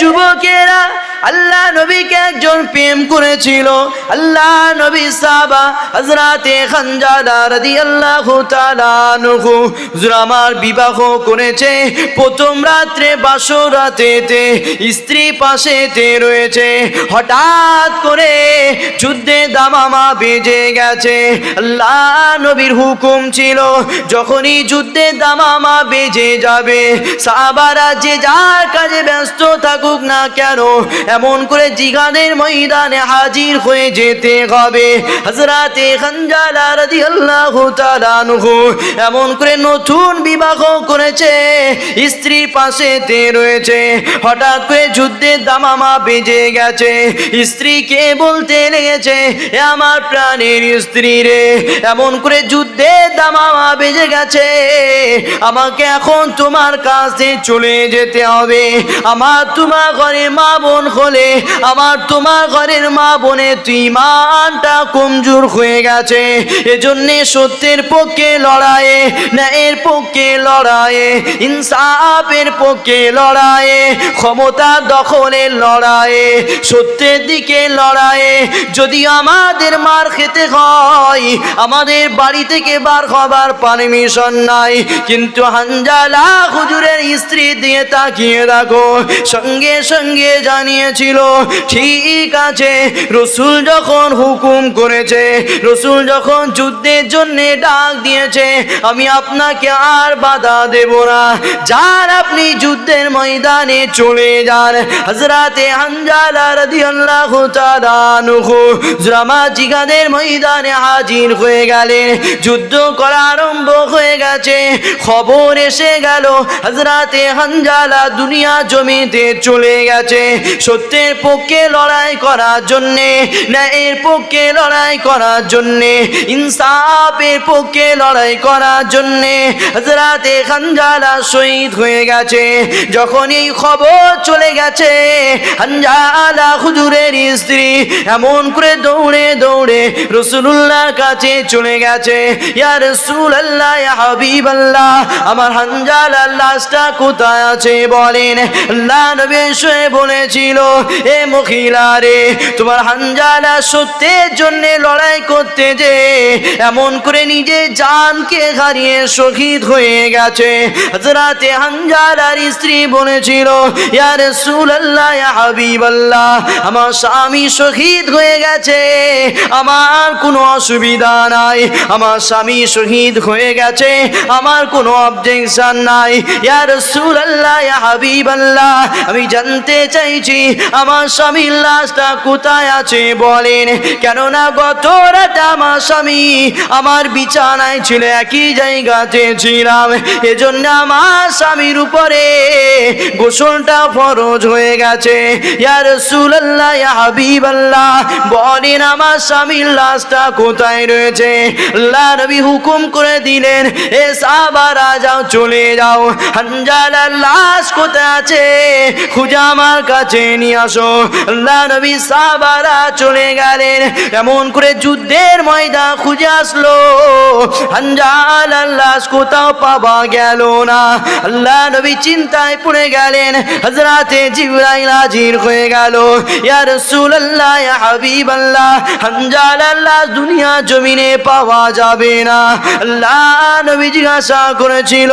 যুবকেরা আল্লাহ নবীকে একজন প্রেম করেছিল। আল্লাহ নবী সাবা হজরাতে খানজাদা রাদিয়াল্লাহু তাআলা আনহু আমার বিবাহ করেছে। প্রথম রাত্রে বাসর রাতেতে স্ত্রী পাশেতে রয়েছে। হঠাৎ করে যুদ্ধে দামামা বেজে গেছে। আল্লাহ নবীর হুকুম ছিল, যখনই যুদ্ধে দামামা বেজে যাবে সাবারা যে যার কাজে ব্যস্ত থাকুক না কেন এমন করে জিগাদের ময়দানে হাজির হয়ে যেতে হবে। হজরাতে রাদিয়াল্লাহু তাআলা আনহু এমন করে নতুন বিবাহ করেছে স্ত্রীর পাশেতে রয়েছে। হঠাৎ করে যুদ্ধের দামামা বেজে গেছে। স্ত্রীকে বলতে লেগেছে আমার প্রাণের স্ত্রী রে, এমন করে যুদ্ধের দামামা বেজে গেছে। আমাকে এখন তোমার কাছে চলে যেতে হবে। আমার তোমার ঘরে মা বোন হলে আমার তোমার ঘরের মা বোনে, তুই মানটা কমজোর হয়ে গেছে। এজন্যে সত্যের পক্ষে লড়াইয়ে, ন্যায়ের পক্ষে লড়াইয়ে, ইনসাফের পক্ষে লড়াইয়ে, ক্ষমতা দখলের লড়াইয়ে, সত্যের দিকে লড়াইয়ে। যদি আমাদের মার খেতে হয়, আমাদের বাড়ি থেকে বার হবার পারমিশন নাই। কিন্তু হানজালা হুজুরের স্ত্রী দিয়ে তাকিয়ে রাখো, সঙ্গে সঙ্গে জানিয়েছিল ঠিক আছে, রসুল যখন হুকুম করেছে, রসুল যখন যুদ্ধের জন্য ডাক দিয়েছে, আমি আপনাকে আর বাধা দেব না। যার আপনি যুদ্ধের ময়দানে চলে যান হজরাতে জিগাদের ময়দানে হাজির হয়ে গেলেন। যুদ্ধ করা আরম্ভ হয়ে গেছে, খবর এসে গেল হজরাতে হানজালা দুনিয়া জমিতে চলে গেছে। সত্যের পক্ষে লড়াই করার জন্যে, ন্যায়ের পক্ষে লড়াই করার জন্যে, ইনসাফের পক্ষে লড়াই করার জন্যে হজরাতে হানজালা শহীদ হয়ে গেছে। যখন এই খবর চলে গেছে হানজালা হুজুরের স্ত্রী এমন করে দৌড়ে দৌড়ে রসুল্লাহর কাছে চলে গেছে, ইয়া ইয়া হাবিব আল্লাহ আমার হানজালার লাশটা কোথায় আছে? বলেন, আল্লাহ নবী বলেছিল এ মহিলা রে, তোমার হানজালা সত্যের জন্য লড়াই করতে যে, এমন করে নিজে জানকে হারিয়ে শহীদ হয়ে গেছে। হজরাতে হানজালার স্ত্রী বলেছিল, ইয়া রাসূলুল্লাহ হাবিবাল্লাহ, আমার স্বামী শহীদ হয়ে গেছে, আমার কোনো অসুবিধা নাই, আমার স্বামী শহীদ হয়ে গেছে, আমার কোনো অবজেকশন নাই। ইয়া রাসূলুল্লাহ হাবিবাল্লাহ, আমি জানতে চাইছি আমার স্বামীর লাশটা কোথায় আছে বলেন? কেননা গত রাতে আমার স্বামী আমার বিছানায় ছিল, একই জায়গাতে ছিলাম। এজন্য আমার স্বামীর উপরে গোসলটা ফরজ হয়ে গেছে। ইয়া রাসূলুল্লাহ, ইয়া হাবিবাল্লাহ, বলেন আমার স্বামীর লাশটা কোথায় রয়েছে? আল্লাহ নবী হুকুম করে দিলেন, এ সাহাবারা যাও, চলে যাও। হানজালার লাশ কোথায় আছে? খুঁজে আমার কাছে নিয়ে আসো। আল্লাহ নবী সাহাবারা চলে গেলেন। এমন করে যুদ্ধের ময়দা খুঁজে আসলো। হানজালার লাশ কোথাও পাওয়া গেল না। আল্লাহ নবী চিন্তায় পড়ে গেলেন। হজরাতে জিবরাইল হাজির হয়ে গেল। ইয়া রাসূলুল্লাহ, ইয়া হাবিবাল্লাহ হানজালার লাশ দুনিয়া জমিনে পাওয়া যাবে না। আল্লাহ নবী জিজ্ঞাসা করেছিল,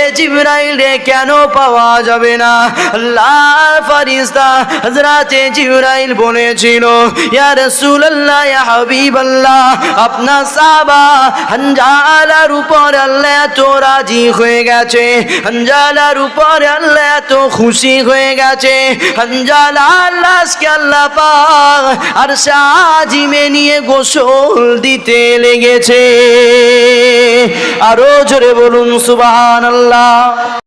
এ জিবরাইল রে, কেন পাওয়া যাবে না? আল্লাহ ফারিস্তা হজরাতে জিবরাইল বলেছিল, ইয়া হাবিবাল্লাহ, আপনার সাহাবা হানজালার উপর আল্লাহ তো রাজি হয়ে গেছে, হানজালার উপর আল্লাহ তো খুশি হয়ে গেছে হানজালার লাশকে আল্লাহ পাক আর সাজিমে নিয়ে গোসল দিতে লেগেছে। আরও জোরে বলুন, সুবহানাল্লাহ।